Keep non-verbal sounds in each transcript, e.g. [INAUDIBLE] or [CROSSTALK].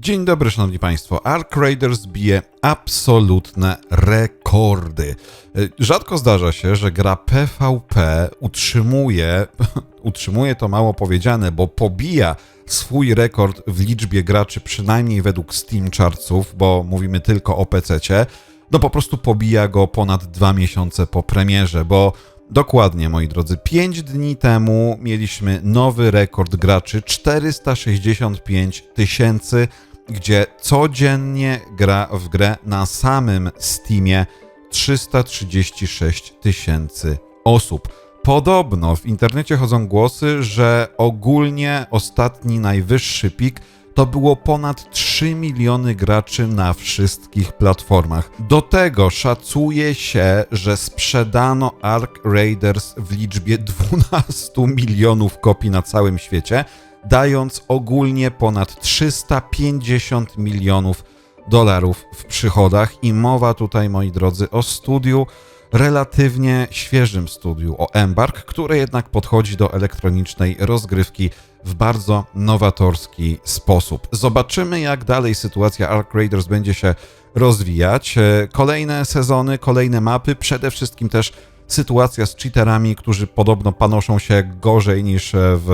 Dzień dobry, szanowni państwo. Ark Raiders bije absolutne rekordy. Y, Rzadko zdarza się, że gra PvP utrzymuje, [LAUGHS] utrzymuje to mało powiedziane, bo pobija swój rekord w liczbie graczy, przynajmniej według Steam Chartsów, bo mówimy tylko o PC-cie. No po prostu pobija go ponad dwa miesiące po premierze, bo Dokładnie, moi drodzy. 5 dni temu mieliśmy nowy rekord graczy 465 tysięcy, gdzie codziennie gra w grę na samym Steamie 336 tysięcy osób. Podobno w internecie chodzą głosy, że ogólnie ostatni najwyższy pik to było ponad 3 miliony graczy na wszystkich platformach. Do tego szacuje się, że sprzedano Ark Raiders w liczbie 12 milionów kopii na całym świecie, dając ogólnie ponad 350 milionów dolarów w przychodach. I mowa tutaj, moi drodzy, o studiu relatywnie świeżym studiu, o Embark, które jednak podchodzi do elektronicznej rozgrywki w bardzo nowatorski sposób. Zobaczymy, jak dalej sytuacja Ark Raiders będzie się rozwijać. E, Kolejne sezony, kolejne mapy, przede wszystkim też sytuacja z cheaterami, którzy podobno panoszą się gorzej niż e, w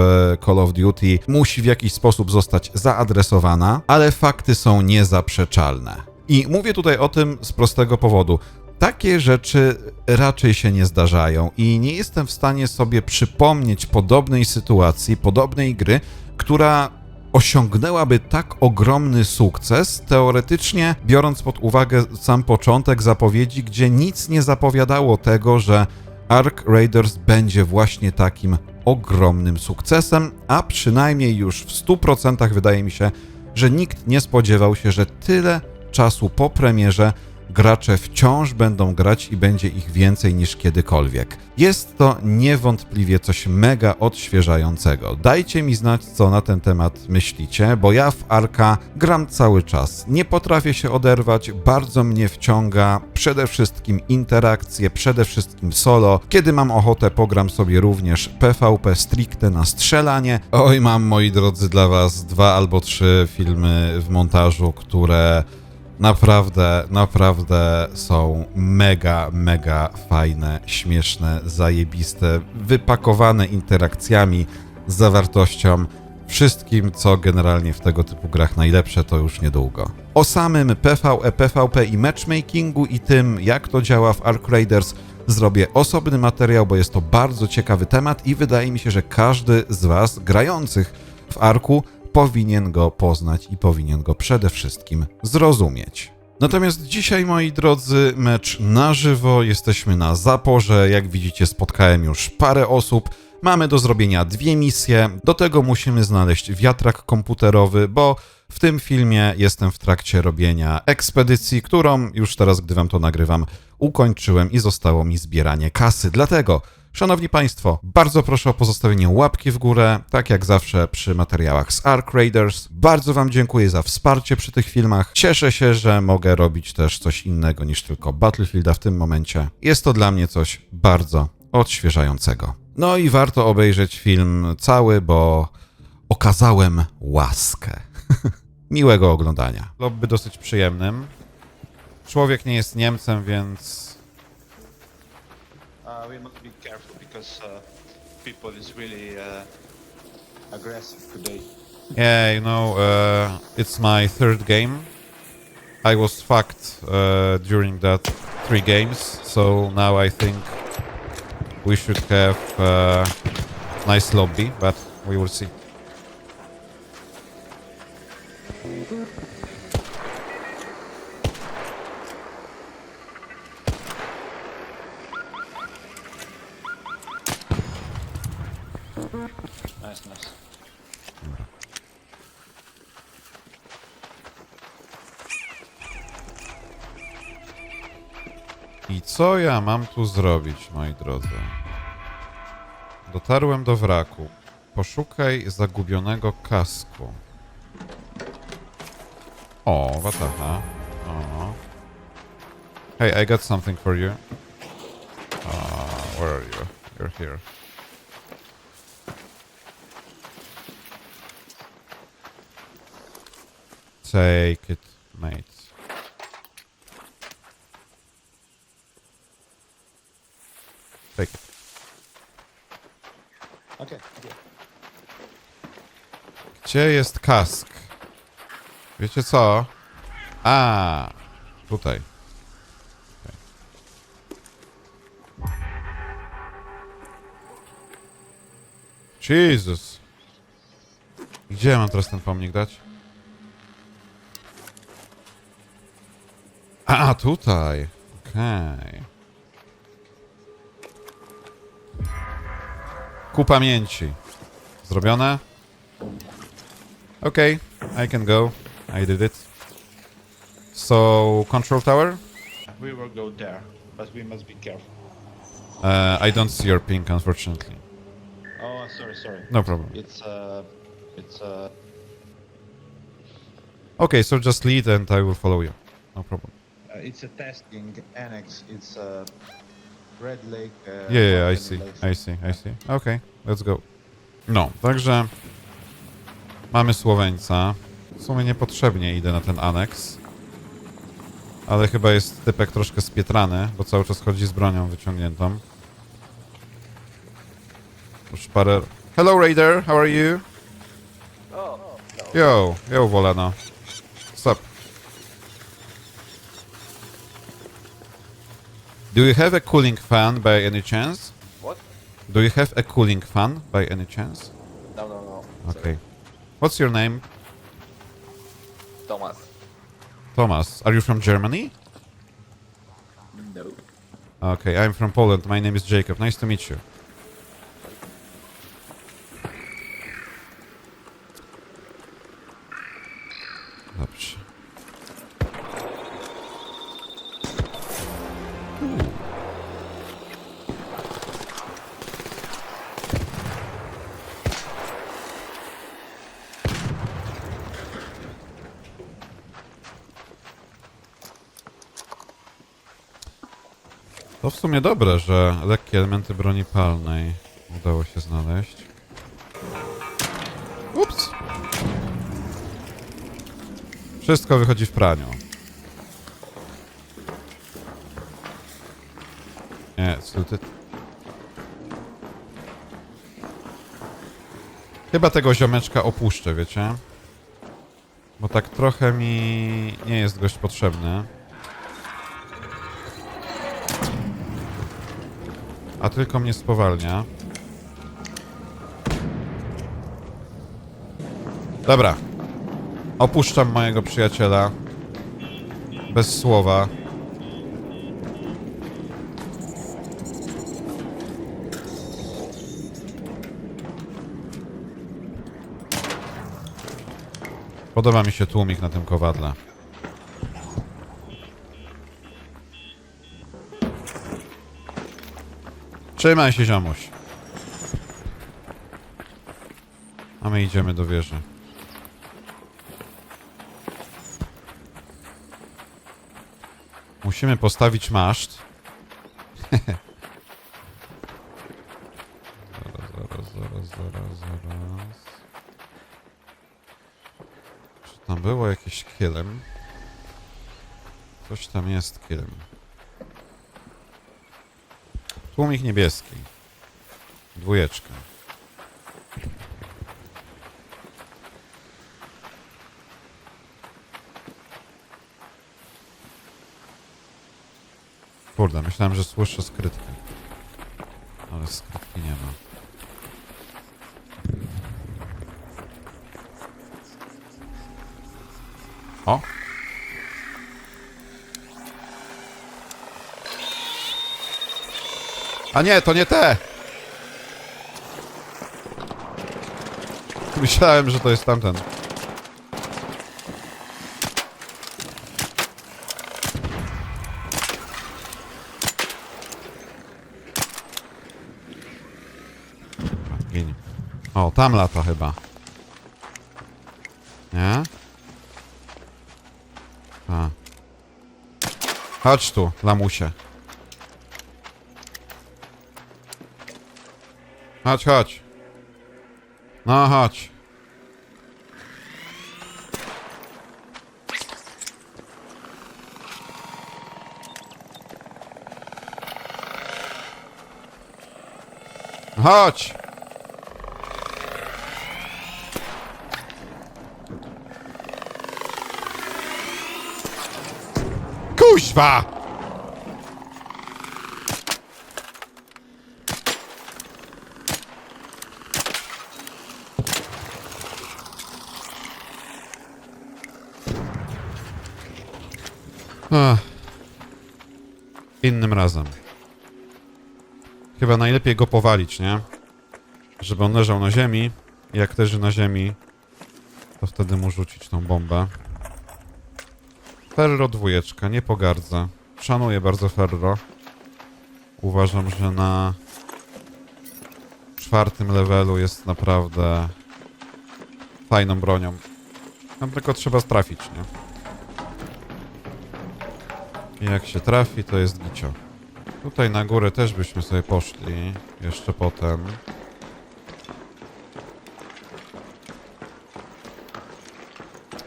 Call of Duty, musi w jakiś sposób zostać zaadresowana, ale fakty są niezaprzeczalne. I mówię tutaj o tym z prostego powodu. Takie rzeczy raczej się nie zdarzają i nie jestem w stanie sobie przypomnieć podobnej sytuacji, podobnej gry, która osiągnęłaby tak ogromny sukces, teoretycznie biorąc pod uwagę sam początek zapowiedzi, gdzie nic nie zapowiadało tego, że Ark Raiders będzie właśnie takim ogromnym sukcesem, a przynajmniej już w 100% wydaje mi się, że nikt nie spodziewał się, że tyle czasu po premierze gracze wciąż będą grać i będzie ich więcej niż kiedykolwiek. Jest to niewątpliwie coś mega odświeżającego. Dajcie mi znać, co na ten temat myślicie, bo ja w Arka gram cały czas. Nie potrafię się oderwać, bardzo mnie wciąga przede wszystkim interakcje, przede wszystkim solo. Kiedy mam ochotę, pogram sobie również PvP stricte na strzelanie. Oj, mam moi drodzy dla was dwa albo trzy filmy w montażu, które Naprawdę, naprawdę są mega, mega fajne, śmieszne, zajebiste, wypakowane interakcjami, z zawartością, wszystkim, co generalnie w tego typu grach najlepsze, to już niedługo. O samym PvE, PvP i matchmakingu i tym, jak to działa w Ark Raiders, zrobię osobny materiał, bo jest to bardzo ciekawy temat i wydaje mi się, że każdy z Was grających w Arku powinien go poznać i powinien go przede wszystkim zrozumieć. Natomiast dzisiaj, moi drodzy, mecz na żywo. Jesteśmy na zaporze. Jak widzicie, spotkałem już parę osób. Mamy do zrobienia dwie misje. Do tego musimy znaleźć wiatrak komputerowy, bo w tym filmie jestem w trakcie robienia ekspedycji, którą już teraz, gdy wam to nagrywam, ukończyłem i zostało mi zbieranie kasy. Dlatego Szanowni Państwo, bardzo proszę o pozostawienie łapki w górę, tak jak zawsze przy materiałach z Ark Raiders. Bardzo Wam dziękuję za wsparcie przy tych filmach. Cieszę się, że mogę robić też coś innego niż tylko Battlefielda w tym momencie. Jest to dla mnie coś bardzo odświeżającego. No i warto obejrzeć film cały, bo okazałem łaskę. [LAUGHS] Miłego oglądania. Lobby dosyć przyjemnym. Człowiek nie jest Niemcem, więc Uh, because uh, people is really uh, aggressive today. Yeah, you know, uh, it's my third game. I was fucked uh, during that three games, so now I think we should have uh, nice lobby, but we will see. I co ja mam tu zrobić, moi drodzy? Dotarłem do wraku. Poszukaj zagubionego kasku. O, wataha. Hey, I got something for you. Uh, where are you? You're here. Take it, mate. Take it. Okay. okay. Gdzie jest kask? Wiecie co? A, tutaj. Okej. Jezus. Gdzie mam teraz ten pomnik dać? A, tutaj. Okej. Ku pamięci. Zrobione? Okay, I can go. I did it. So, control tower? We will go there, but we must be careful. Uh, I don't see your ping, unfortunately. Oh, sorry, sorry. No problem. It's uh, it's uh, Okay, so just lead and I will follow you. No problem. uh it's a testing annex. It's uh, Red Lake. Uh, Yeah, yeah, I see. I see, I see. Okay, let's go. No, także mamy Słoweńca. W sumie niepotrzebnie idę na ten aneks. Ale chyba jest typek troszkę spietrany, bo cały czas chodzi z bronią wyciągniętą. Już parę... Hello Raider, how are you? Yo, yo Wolano. What's up? Do you have a cooling fan by any chance? What? Do you have a cooling fan by any chance? No, no, no. Okay. What's your name? Thomas. Thomas. Are you from Germany? No. Okay, I'm from Poland. My name is Jacob. Nice to meet you. Dobrze. To w sumie dobre, że lekkie elementy broni palnej udało się znaleźć. Ups! Wszystko wychodzi w praniu. Nie, sluty. Chyba tego ziomeczka opuszczę, wiecie? Bo tak trochę mi nie jest gość potrzebny. A tylko mnie spowalnia. Dobra. Opuszczam mojego przyjaciela. Bez słowa. Podoba mi się tłumik na tym kowadle. Trzymaj się, ziomuś. A my idziemy do wieży. Musimy postawić maszt. zaraz, zaraz, zaraz, zaraz, zaraz. Czy tam było jakieś kielem? Coś tam jest kielem. Tłumik niebieski. Dwójeczka. Kurde, myślałem, że słyszę skrytkę. Ale skrytki nie ma. O! A nie, to nie te! Myślałem, że to jest tamten. Gin. O, tam lata chyba. Nie? A. Chodź tu, lamusie. Chodź, chodź. No, chodź. Chodź! Kuźwa! Innym razem. Chyba najlepiej go powalić, nie? Żeby on leżał na ziemi. Jak leży na ziemi, to wtedy mu rzucić tą bombę. Ferro dwójeczka, nie pogardzę. Szanuję bardzo Ferro. Uważam, że na czwartym levelu jest naprawdę fajną bronią. Tam tylko trzeba trafić, nie? I jak się trafi, to jest gicio. Tutaj na górę też byśmy sobie poszli. Jeszcze potem.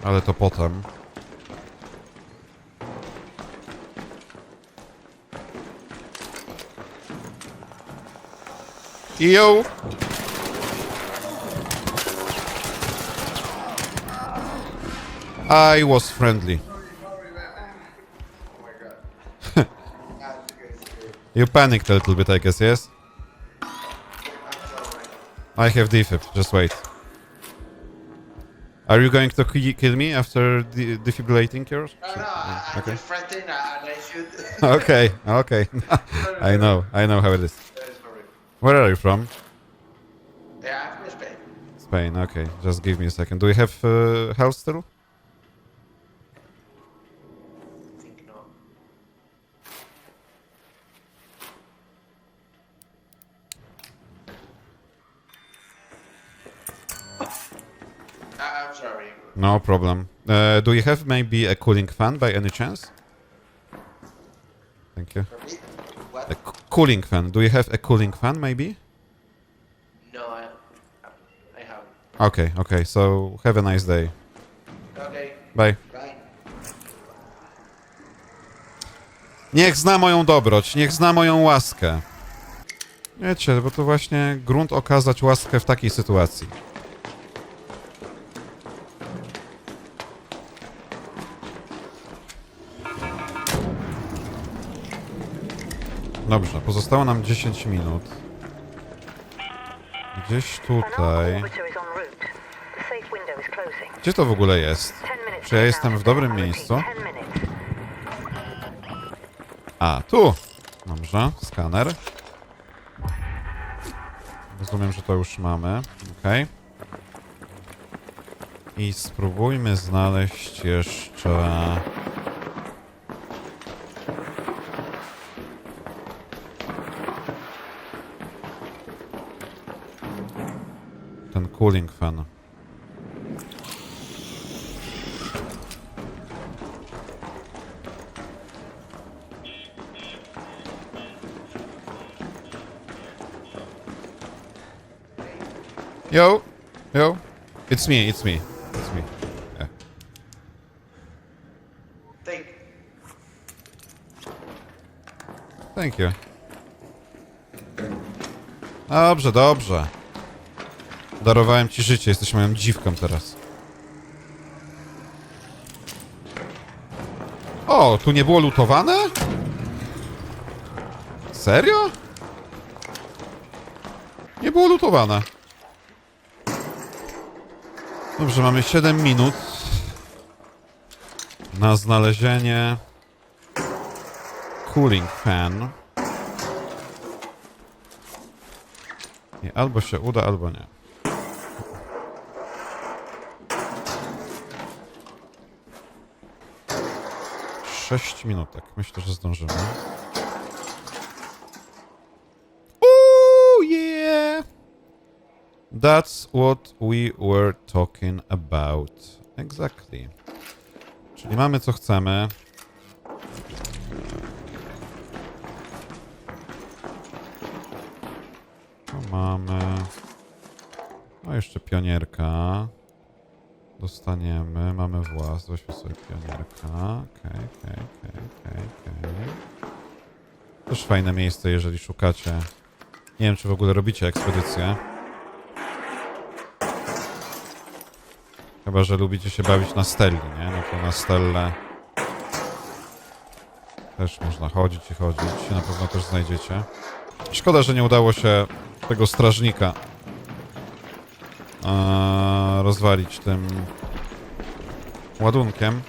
Ale to potem. Yo! I was friendly. You panicked a little bit, I guess, yes? I have defib, just wait. Are you going to kill me after de- defibrillating yours? No, no, I, Okay. just threaten and I shoot. [LAUGHS] [LAUGHS] Okay, okay. [LAUGHS] I know, I know how it is. Where are you from? Yeah, I'm in Spain. Spain, okay. Just give me a second. Do you have uh, health still? No problem. Uh, do you have maybe a cooling fan by any chance? Thank you. A cooling fan. Do you have a cooling fan maybe? No, I, I haven't. Okay, okay. So have a nice day. Okay, Bye. bye. Niech zna moją dobroć, niech zna moją łaskę. Wiecie, bo to właśnie grunt okazać łaskę w takiej sytuacji. Dobrze, pozostało nam 10 minut. Gdzieś tutaj. Gdzie to w ogóle jest? Czy ja jestem w dobrym miejscu? A, tu! Dobrze, skaner. Rozumiem, że to już mamy. Ok. I spróbujmy znaleźć jeszcze... Ten cooling fan. Yo, yo, it's me, it's me, it's me. Yeah. Think. Thank you. Dobrze, dobrze. Darowałem ci życie, jesteś moją dziwką teraz. O, tu nie było lutowane? Serio? Nie było lutowane. Dobrze, mamy 7 minut na znalezienie cooling fan. I albo się uda, albo nie. Sześć minutek. Myślę, że zdążymy. Ooh, yeah! That's what we were talking about. Exactly. Czyli mamy co chcemy. Tu mamy. No jeszcze pionierka. Dostaniemy. Mamy włas. Weźmy sobie pionierka. Okej, okej, okej, okej, okej. Też fajne miejsce, jeżeli szukacie Nie wiem, czy w ogóle robicie ekspedycję. Chyba, że lubicie się bawić na Stelli, nie? No to na Stellę też można chodzić i chodzić. Na pewno też znajdziecie. Szkoda, że nie udało się tego strażnika e, rozwalić tym ładunkiem.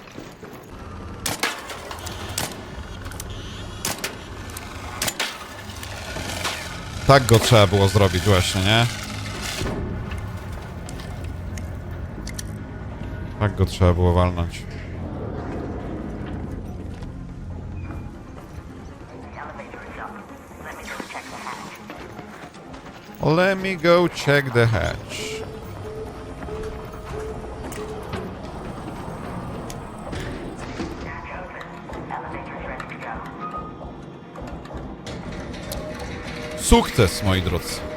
Tak go trzeba było zrobić właśnie, nie? Tak go trzeba było walnąć. Let me go check the hatch. Sukces, moi drodzy.